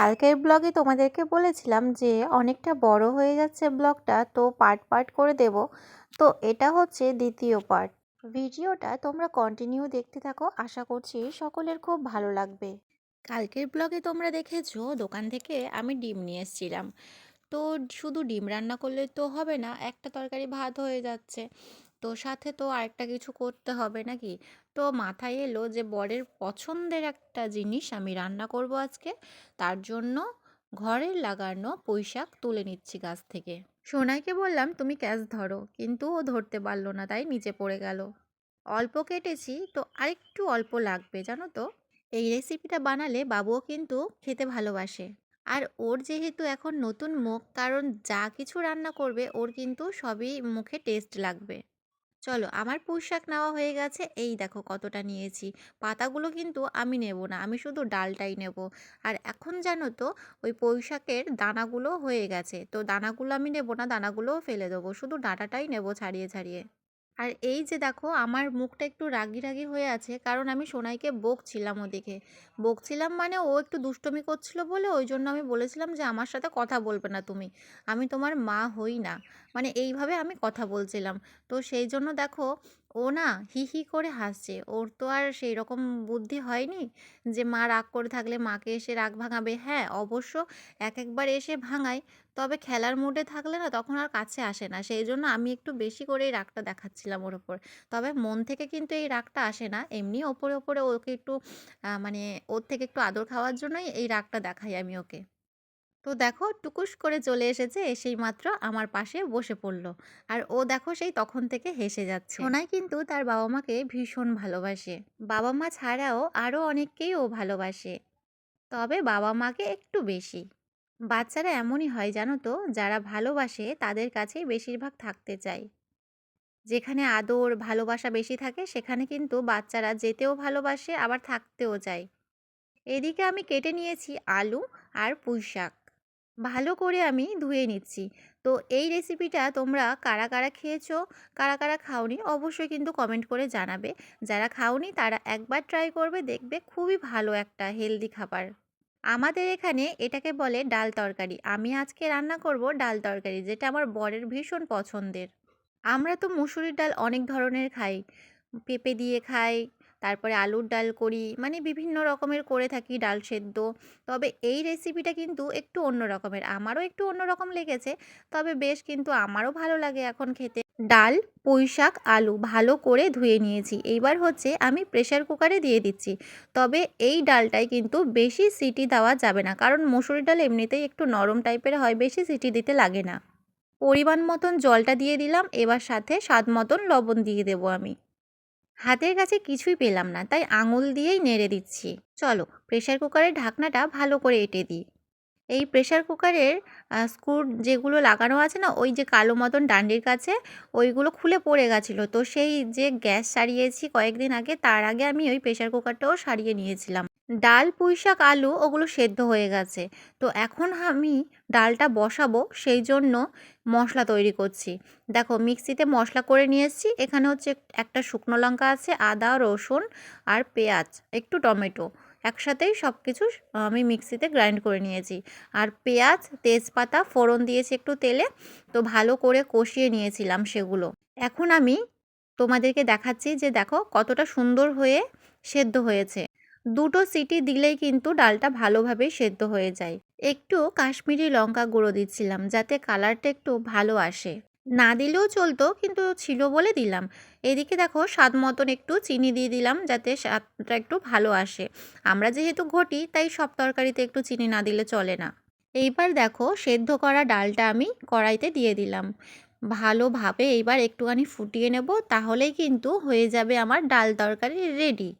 কালকের ব্লগে তোমাদেরকে বলেছিলাম যে অনেকটা বড় হয়ে যাচ্ছে ব্লগটা, তো পার্ট পার্ট করে দেব। তো এটা হচ্ছে দ্বিতীয় পার্ট ভিডিওটা তোমরা কন্টিনিউ দেখতে থাকো। আশা করছি সকলের খুব ভালো লাগবে। কালকের ব্লগে তোমরা দেখেছ, দোকান থেকে আমি ডিম নিয়ে এসেছিলাম। তো শুধু ডিম রান্না করলে তো হবে না, একটা তরকারি ভাত হয়ে যাচ্ছে। তো সাথে তো আরেকটা কিছু করতে হবে নাকি? তো মাথায় এলো যে বরের পছন্দের একটা জিনিস আমি রান্না করব আজকে। তার জন্য ঘরের লাগানো পুঁই শাক তুলে নিচ্ছি গাছ থেকে। সোনাইকে বললাম, তুমি ক্যাচ ধরো। কিন্তু ও ধরতে পারল না, তাই নিচে পড়ে গেল। অল্প কেটেছি, তো আরেকটু অল্প লাগবে, জানো তো? এই রেসিপিটা বানালে বাবুও কিন্তু খেতে ভালোবাসে। আর ওর যেহেতু এখন নতুন মুখ, কারণ যা কিছু রান্না করবে, ওর কিন্তু সবই মুখে টেস্ট লাগবে। চলো আমার পোশাক নেওয়া হয়ে গেছে, এই দেখো কতটা নিয়েছি। পাতাগুলো কিন্তু আমি নেব না, আমি শুধু ডালটাই নেব। আর এখন জানো তো, ওই পোশাকের দানাগুলো হয়ে গেছে, তো দানাগুলো আমি নেব না, দানাগুলোও ফেলে দেবো, শুধু ডাঁটাটাই নেব ছাড়িয়ে ছাড়িয়ে। আর এই যে দেখো, আমার মুখটা একটু রাগি রাগি হয়ে আছে, কারণ আমি সোনাইকে বকছিলাম ওদিকে। বকছিলাম মানে ও একটু দুষ্টমি করছিল বলে ওই জন্য আমি বলেছিলাম যে, আমার সাথে কথা বলবে না তুমি। আমি তোমার মা হই না। মানে এইভাবে আমি কথা বলছিলাম। তো সেই জন্য দেখো ও না হি হি করে হাসছে। ওর তো আর সেই রকম বুদ্ধি হয়নি যে মা রাগ করে থাকলে মাকে এসে রাগ ভাঙাবে। হ্যাঁ অবশ্য এক একবার এসে ভাঙায়, তবে খেলার মুডে থাকলে না তখন আর কাছে আসে না। সেই জন্য আমি একটু বেশি করে এই রাগটা দেখাচ্ছিলাম ওর ওপর। তবে মন থেকে কিন্তু এই রাগটা আসে না। এমনি ওপরে ওপরে ওকে একটু মানে ওর থেকে একটু আদর খাওয়ার জন্যই এই রাগটা দেখাই আমি ওকে। তো দেখো টুকুস করে চলে এসেছে এসেই মাত্র আমার পাশে বসে পড়ল। আর ও দেখো সেই তখন থেকে হেসে যাচ্ছে। সোনাই কিন্তু তার বাবা মাকে ভীষণ ভালোবাসে। বাবা মা ছাড়াও আরও অনেককেই ও ভালোবাসে। তবে বাবা মাকে একটু বেশি। বাচ্চারা এমনই হয় জানো তো যারা ভালোবাসে তাদের কাছেই বেশিরভাগ থাকতে চায়। যেখানে আদর ভালোবাসা বেশি থাকে সেখানে কিন্তু বাচ্চারা যেতেও ভালোবাসে আবার থাকতেও চায়। এদিকে আমি কেটে নিয়েছি আলু আর পুঁই শাক ভালো করে আমি ধুয়ে নিচ্ছি। তো এই রেসিপিটা তোমরা কারা কারা খেয়েছো, কারা কারা খাওনি অবশ্যই কিন্তু কমেন্ট করে জানাবে। যারা খাওনি তারা একবার ট্রাই করবে, দেখবে খুবই ভালো একটা হেলদি খাবার। আমাদের এখানে এটাকে বলে ডাল তরকারি। আমি আজকে রান্না করব ডাল তরকারি, যেটা আমার বরের ভীষণ পছন্দের। আমরা তো মুসুরির ডাল অনেক ধরনের খাই। পেঁপে দিয়ে খাই তারপরে আলুর ডাল করি মানে বিভিন্ন রকমের করে থাকি ডাল সেদ্ধ। তবে এই রেসিপিটা কিন্তু একটু অন্য রকমের, আমারও একটু অন্য রকম লেগেছে, তবে বেশ কিন্তু আমারও ভালো লাগে এখন খেতে। ডাল, পুঁই শাক, আলু ভালো করে ধুয়ে নিয়েছি, এইবার হচ্ছে আমি প্রেশার কুকারে দিয়ে দিচ্ছি। তবে এই ডালটাই কিন্তু বেশি সিটি দেওয়া যাবে না, কারণ মসুরি ডাল এমনিতেই একটু নরম টাইপের হয়, বেশি সিটি দিতে লাগে না। পরিমাণ মতন জলটা দিয়ে দিলাম, এবার সাথে স্বাদ মতন লবণ দিয়ে দেবো আমি। হাতের কাছে কিছুই পেলাম না, তাই আঙুল দিয়েই নেড়ে দিচ্ছি। চলো প্রেশার কুকারের ঢাকনাটা ভালো করে এঁটে দিই। এই প্রেশার কুকারের স্ক্রুর যেগুলো লাগানো আছে না, ওই যে কালো মতন ডান্ডির কাছে, ওইগুলো খুলে পড়ে গেছিল। তো সেই যে গ্যাস সারিয়েছি কয়েকদিন আগে, তার আগে আমি ওই প্রেশার কুকারটাও সারিয়ে নিয়েছিলাম। ডাল পুঁই শাক আলু ওগুলো সেদ্ধ হয়ে গেছে। তো এখন আমি ডালটা বসাবো সেই জন্য মশলা তৈরি করছি। দেখো, মিক্সিতে মশলা করে নিয়ে এসেছি এখানে হচ্ছে একটা শুকনো লঙ্কা আছে, আদা, রসুন আর পেঁয়াজ, একটু টমেটো। একসাথেই সব কিছু আমি মিক্সিতে গ্রাইন্ড করে নিয়েছি। আর পেঁয়াজ, তেজপাতা, ফোড়ন দিয়েছি একটু তেলে। তো ভালো করে কষিয়ে নিয়েছিলাম সেগুলো। এখন আমি তোমাদেরকে দেখাচ্ছি যে দেখো কতটা সুন্দর হয়ে সেদ্ধ হয়েছে। দুটো সিটি দিলেই কিন্তু ডালটা ভালোভাবে সেদ্ধ হয়ে যায়। একটু কাশ্মীরি লঙ্কা গুঁড়ো দিচ্ছিলাম, যাতে কালারটা একটু ভালো আসে। না দিলেও চলতো, কিন্তু ছিল বলে দিলাম। এদিকে দেখো, স্বাদ মতন একটু চিনি দিয়ে দিলাম, যাতে স্বাদটা একটু ভালো আসে। আমরা যেহেতু ঘটি, তাই সব তরকারিতে একটু চিনি না দিলে চলে না। এইবার দেখো, সেদ্ধ করা ডালটা আমি কড়াইতে দিয়ে দিলাম। ভালোভাবে এইবার একটুখানি ফুটিয়ে নেব, তাহলেই কিন্তু হয়ে যাবে আমার ডাল তরকারি রেডি।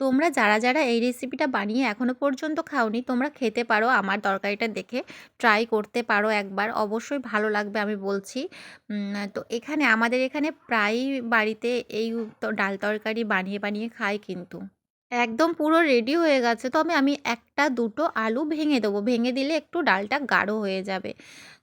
তোমরা যারা যারা এই রেসিপিটা বানিয়ে এখনও পর্যন্ত খাওনি, তোমরা খেতে পারো আমার তরকারিটা দেখে। ট্রাই করতে পারো একবার, অবশ্যই ভালো লাগবে আমি বলছি। তো এখানে, আমাদের এখানে প্রায়ই বাড়িতে এই ডাল তরকারি বানিয়ে বানিয়ে খায় কিন্তু। একদম পুরো রেডি হয়ে গেছে। তবে আমি একটা দুটো আলু ভেঙে দেবো। ভেঙে দিলে একটু ডালটা গাঢ় হয়ে যাবে।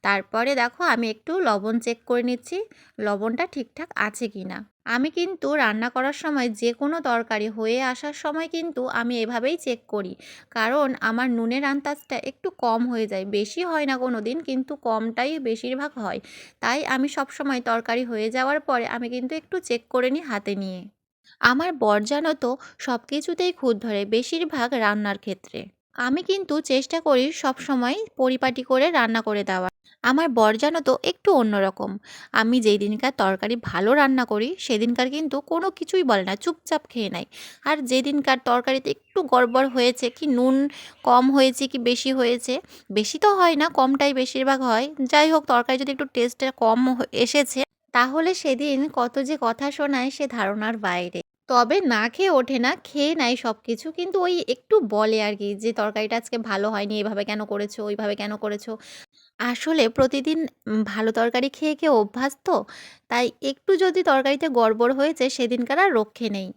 তারপরে দেখো আমি একটু লবণ চেক করে নিচ্ছি, লবণটা ঠিকঠাক আছে কি না আমি কিন্তু রান্না করার সময় যে কোনো তরকারি হয়ে আসার সময় কিন্তু আমি এভাবেই চেক করি। কারণ আমার নুনের আন্দাজটা একটু কম হয়ে যায়। বেশি হয় না কোনো দিন কিন্তু কমটাই বেশিরভাগ হয়। তাই আমি সবসময় তরকারি হয়ে যাওয়ার পরে আমি কিন্তু একটু চেক করে নিই হাতে নিয়ে। আমার বর জানো তো সব কিছুতেই খুঁত ধরে বেশিরভাগ রান্নার ক্ষেত্রে। আমি কিন্তু চেষ্টা করি সব সময় পরিপাটি করে রান্না করে দেওয়ার আমার বর জানো তো একটু অন্যরকম। আমি যেই দিনকার তরকারি ভালো রান্না করি, সেদিনকার কিন্তু কোনো কিছুই বলে না, চুপচাপ খেয়ে নেয়। আর যেদিনকার তরকারিতে একটু গড়বড় হয়েছে কি নুন কম হয়েছে কি বেশি হয়েছে, বেশি তো হয় না, কমটাই বেশিরভাগ হয়। যাই হোক, তরকারি যদি একটু টেস্টটা কম এসেছে তাহলে সেদিন কত যে কথা শোনায় সে ধারণার বাইরে তবে না খেয়ে ওঠে না খেয়ে নেয় সব কিছু কিন্তু ওই একটু বলে আর কি যে তরকারিটা আজকে ভালো হয়নি এভাবে কেন করেছ ওইভাবে কেন করেছ আসলে প্রতিদিন ভালো তরকারি খেয়ে, খেয়ে অভ্যাস তো। তাই একটু যদি তরকারিতে গড়বড় হয়েছে সেদিনকার আর রক্ষে নেই।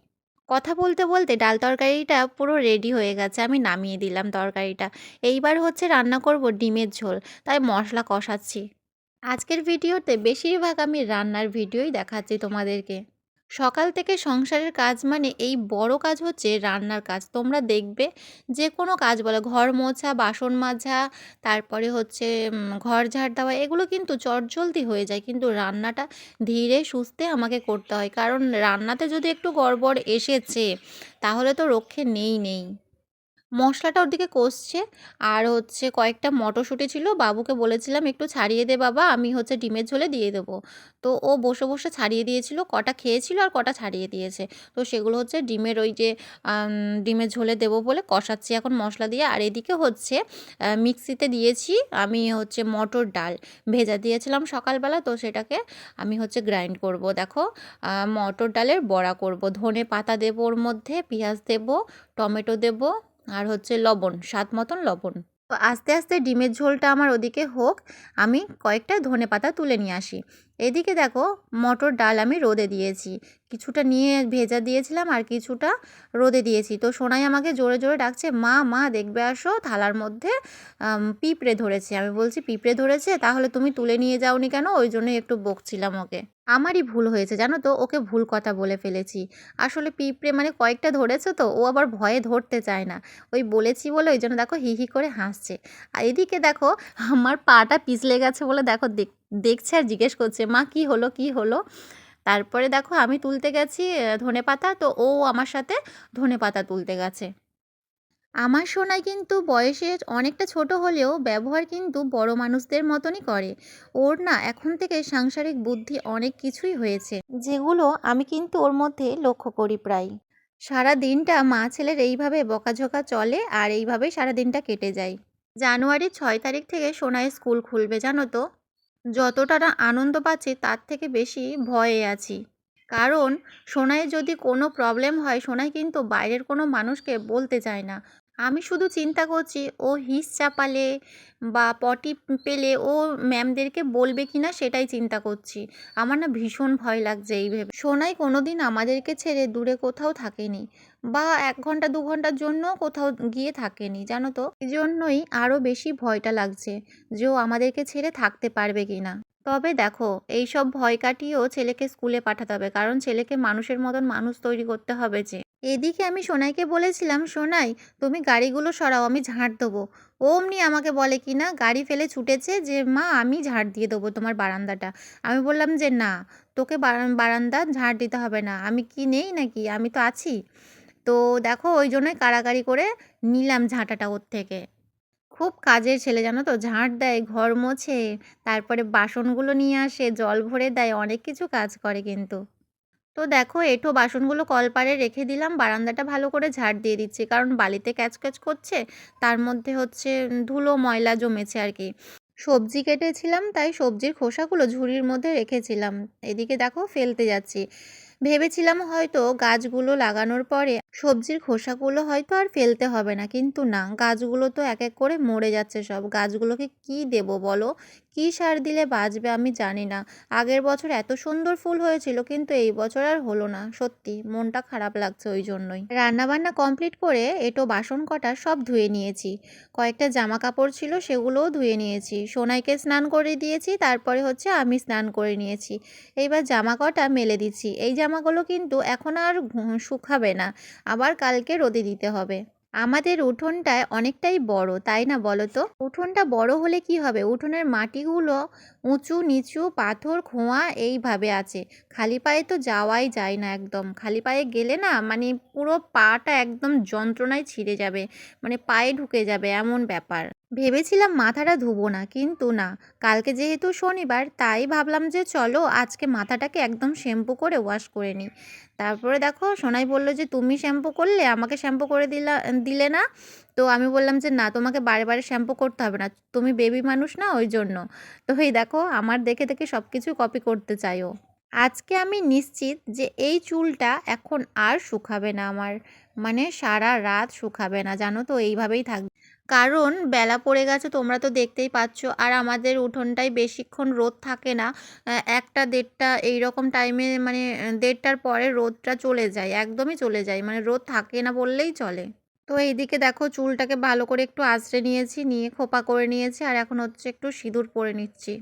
কথা বলতে, বলতে ডাল তরকারিটা পুরো রেডি হয়ে গেছে। আমি নামিয়ে দিলাম তরকারিটা। এইবার হচ্ছে রান্না করব ডিমের ঝোল। তাই মশলা কষাচ্ছি। আজকের ভিডিওতে বেশিরভাগ আমি রান্নার ভিডিওই দেখাচ্ছি তোমাদেরকে। সকাল থেকে সংসারের কাজ মানে এই বড় কাজ হচ্ছে রান্নার কাজ। তোমরা দেখবে যে কোনো কাজ বলো ঘর মোছা, বাসন মাজা, তারপরে হচ্ছে ঘর ঝাড় দেওয়া এগুলো কিন্তু চটজলদি হয়ে যায়। কিন্তু রান্নাটা ধীরে সুস্থে আমাকে করতে হয়। কারণ রান্নাতে যদি একটু গড়বড় এসেছে তাহলে তো রক্ষে নেই, নেই। মশলাটা ওদিকে কষছে। আর হচ্ছে কয়েকটা মটরশুঁটি ছিল, বাবুকে বলেছিলাম, একটু ছাড়িয়ে দে বাবা, আমি হচ্ছে ডিমের ঝোলে দিয়ে দেবো। তো ও বসে বসে ছাড়িয়ে দিয়েছিল, কটা খেয়েছিল আর কটা ছাড়িয়ে দিয়েছে। তো সেগুলো হচ্ছে ডিমের ওই যে ডিমের ঝোলে দেবো বলে কষাচ্ছি এখন মশলা দিয়ে। আর এদিকে হচ্ছে মিক্সিতে দিয়েছি আমি হচ্ছে মটর ডাল। ভেজা দিয়েছিলাম সকালবেলা, তো সেটাকে আমি হচ্ছে গ্রাইন্ড করব। দেখো মটর ডালের বড়া করব। ধনে পাতা দেবো ওর মধ্যে, পেঁয়াজ দেবো, টমেটো দেবো আর হচ্ছে লবণ, স্বাদ মতন লবণ। আস্তে আস্তে ডিমের ঝোলটা আমার ওদিকে হোক, আমি কয়েকটা ধনে পাতা তুলে নিয়ে আসি। এদিকে দেখো মটর ডাল আমি রোদে দিয়েছি। কিছুটা নিয়ে ভেজা দিয়েছিলাম আর কিছুটা রোদে দিয়েছি। তো সোনাই আমাকে জোরে জোরে ডাকছে, মা মা, দেখবে আসো, থালার মধ্যে পিঁপড়ে ধরেছে। আমি বলছি, পিঁপড়ে ধরেছে? তাহলে তুমি তুলে নিয়ে যাওনি কেন? ওই জন্যই একটু বকছিলাম ওকে। আমারই ভুল হয়েছে, জানো তো, ওকে ভুল কথা বলে ফেলেছি। আসলে পিঁপড়ে মানে কয়েকটা ধরেছে তো, ও আবার ভয়ে ধরতে চায় না। ওই বলেছি বলে ওই জন্য দেখো হি হি করে হাসছে। আর এদিকে দেখো আমার পাটা পিছলে গেছে বলে দেখো দেখ দেখছে আর জিজ্ঞেস করছে, মা, কি হলো কি হলো? তারপরে দেখো আমি তুলতে গেছি ধনে পাতা, তো ও আমার সাথে ধনে পাতা তুলতে গেছে। আমার সোনাই কিন্তু বয়সে অনেকটা ছোট হলেও ব্যবহার কিন্তু বড় মানুষদের মতনই করে। ওর না এখন থেকে সাংসারিক বুদ্ধি অনেক কিছুই হয়েছে, যেগুলো আমি কিন্তু ওর মধ্যে লক্ষ্য করি প্রায় সারা দিনটা মা ছেলের এইভাবে বকাঝকা চলে আর এইভাবেই সারা দিনটা কেটে যায়। জানুয়ারির ছয় তারিখ থেকে সোনাই স্কুল খুলবে, জানো তো? যতটা আনন্দ পাচ্ছি, তার থেকে বেশি ভয়ে আছি। কারণ সোনায় যদি কোনো প্রবলেম হয়, সোনাই কিন্তু বাইরের কোনো মানুষকে বলতে চায় না। আমি শুধু চিন্তা করছি, ও হিস চাপালে বা পটি পেলে ও ম্যামদেরকে বলবে কি না সেটাই চিন্তা করছি। আমার না ভীষণ ভয় লাগছে এই ভেবে। সোনাই কোনো দিন আমাদেরকে ছেড়ে দূরে কোথাও থাকেনি। বা এক ঘণ্টা, দু ঘণ্টার জন্য কোথাও গিয়ে থাকেনি, জানো তো? এই জন্যই আরও বেশি ভয়টা লাগছে যে ও আমাদেরকে ছেড়ে থাকতে পারবে কি না তবে দেখো, এইসব ভয় কাটিয়েও ছেলেকে স্কুলে পাঠাতে হবে, কারণ ছেলেকে মানুষের মতন মানুষ তৈরি করতে হবে যে। এদিকে আমি সোনাইকে বলেছিলাম, সোনাই, তুমি গাড়িগুলো সরাও, আমি ঝাঁট দেবো। অমনি আমাকে বলে কি না, গাড়ি ফেলে ছুটেছে যে, মা, আমি ঝাঁট দিয়ে দেবো তোমার বারান্দাটা। আমি বললাম যে, না, তোকে বারান্দা ঝাঁট দিতে হবে না। আমি কি নেই নাকি? আমি তো আছি। তো দেখো ওই জন্যই কাড়াকাড়ি করে নিলাম ঝাঁটাটা ওর থেকে। খুব কাজের ছেলে জানো তো, ঝাঁট দেয়, ঘর মোছে, তারপরে বাসনগুলো নিয়ে আসে, জল ভরে দেয়, অনেক কিছু কাজ করে কিন্তু। তো দেখো এঁঠো বাসনগুলো কলপারে রেখে দিলাম, বারান্দাটা ভালো করে ঝাড় দিয়ে দিচ্ছি, কারণ বালিতে ক্যাচ ক্যাচ করছে, তার মধ্যে হচ্ছে ধুলো, ময়লা জমেছে আর কি। সবজি কেটেছিলাম, তাই সবজির খোসাগুলো ঝুড়ির মধ্যে রেখেছিলাম। এদিকে দেখো ফেলতে যাচ্ছি। ভেবেছিলাম হয়তো গাছগুলো লাগানোর পরে সবজির খোসাগুলো হয়তো আর ফেলতে হবে না। কিন্তু না, গাছগুলো তো এক এক করে মরে যাচ্ছে সব। গাছগুলোকে কি দেব বলো? কি সার দিলে বাঁচবে আমি জানি না। আগের বছর এত সুন্দর ফুল হয়েছিল, কিন্তু এই বছর আর হলো না। সত্যি, মনটা খারাপ লাগছে ওই জন্যই। রান্নাবান্না কমপ্লিট করে এটো বাসন কটা সব ধুয়ে নিয়েছি। কয়েকটা জামা কাপড় ছিল, সেগুলোও ধুয়ে নিয়েছি। সোনাইকে স্নান করে দিয়েছি, তারপরে হচ্ছে আমি স্নান করে নিয়েছি। এইবার জামা কটা মেলে দিচ্ছি। এই জামাগুলো কিন্তু এখন আর শুকাবে না। আবার কালকে রোদে দিতে হবে। আমাদের উঠোনটায় অনেকটাই বড়, তাই না বলো তো? উঠোনটা বড় হলে কি হবে? উঠোনের মাটিগুলো উঁচু, নিচু, পাথর, খোঁয়া এইভাবে আছে। খালি পায়ে তো যাওয়াই যায় না একদম। খালি পায়ে গেলে না মানে পুরো পাটা একদম যন্ত্রণায় ছিঁড়ে যাবে। মানে পায়ে ঢুকে যাবে, এমন ব্যাপার। ভেবেছিলাম মাথাটা ধুবো না, কিন্তু না। কালকে যেহেতু শনিবার, তাই ভাবলাম যে চলো আজকে মাথাটাকে একদম শ্যাম্পু করে ওয়াশ করে নিই। তারপরে দেখো সোনাই বলল যে, তুমি শ্যাম্পু করলে? আমাকে শ্যাম্পু করে দিলা, দিলে না? তো আমি বললাম যে, না, তোমাকে বারে বারে শ্যাম্পু করতে হবে না। তুমি বেবি মানুষ না, ওই জন্য। তো এই দেখো আমার দেখে দেখে সব কিছু কপি করতে চাইও। আজকে আমি নিশ্চিত যে এই চুলটা এখন আর শুকাবে না আমার। মানে সারা রাত শুকাবে না, জানো তো? এইভাবেই থাকবে কারণ বেলা পড়ে গেছে, তোমরা তো দেখতেই পাচ্ছ। আর আমাদের উঠোনটায় বেশিক্ষণ রোদ থাকে না। একটা দেড়টা এই রকম টাইমে মানে দেড়টার পরে রোদটা চলে যায়, একদমই চলে যায়। মানে রোদ থাকে না বললেই চলে। তো এইদিকে দেখো চুলটাকে ভালো করে একটু আঁচড়ে নিয়েছি, নিয়ে খোপা করে নিয়েছি, আর এখন হচ্ছে একটু সিঁদুর পরে নিচ্ছি।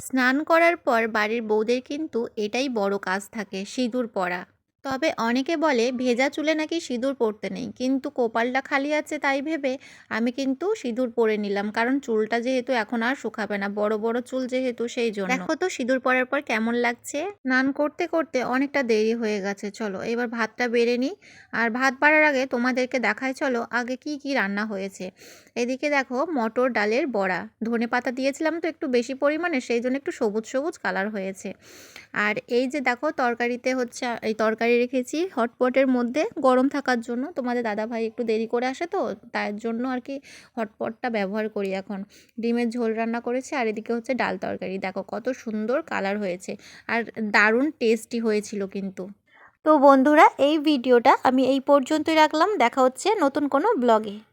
স্নান করার পর বাড়ির বউদের কিন্তু এটাই বড় কাজ থাকে, সিঁদুর পরা। তবে অনেকে বলে ভেজা চুলে নাকি সিঁদুর পরতে নেই। কিন্তু কপালটা খালি আছে তাই ভেবে আমি কিন্তু সিঁদুর পরে নিলাম। কারণ চুলটা যেহেতু এখন আর শুকাবে না বড় বড় চুল যেহেতু সেই জন্য। দেখো তো সিঁদুর পরার পর কেমন লাগছে? স্নান করতে করতে অনেকটা দেরি হয়ে গেছে। চলো এবার ভাতটা বেড়ে নিই। আর ভাত বাড়ার আগে তোমাদেরকে দেখাই চলো আগে কি কি রান্না হয়েছে। এদিকে দেখো মটর ডালের বড়া। ধনে পাতা দিয়েছিলাম তো একটু বেশি পরিমাণে সেই জন্য একটু সবুজ সবুজ কালার হয়েছে। আর এই যে দেখো তরকারিতে হচ্ছে এই তরকারি রেখেছি। হটপটের মধ্যে গরম থাকার জন্য। তোমাদের দাদা ভাই একটু দেরি করে আসে তো, তার জন্য আর কি হটপটটা ব্যবহার করি এখন। ডিমের ঝোল রান্না করেছি আর এদিকে হচ্ছে ডাল তরকারি। দেখো কত সুন্দর কালার হয়েছে আর দারুণ টেস্টি হয়েছিল কিন্তু। তো বন্ধুরা, এই ভিডিওটা আমি এই পর্যন্তই রাখলাম। দেখা হচ্ছে নতুন কোনো ব্লগে।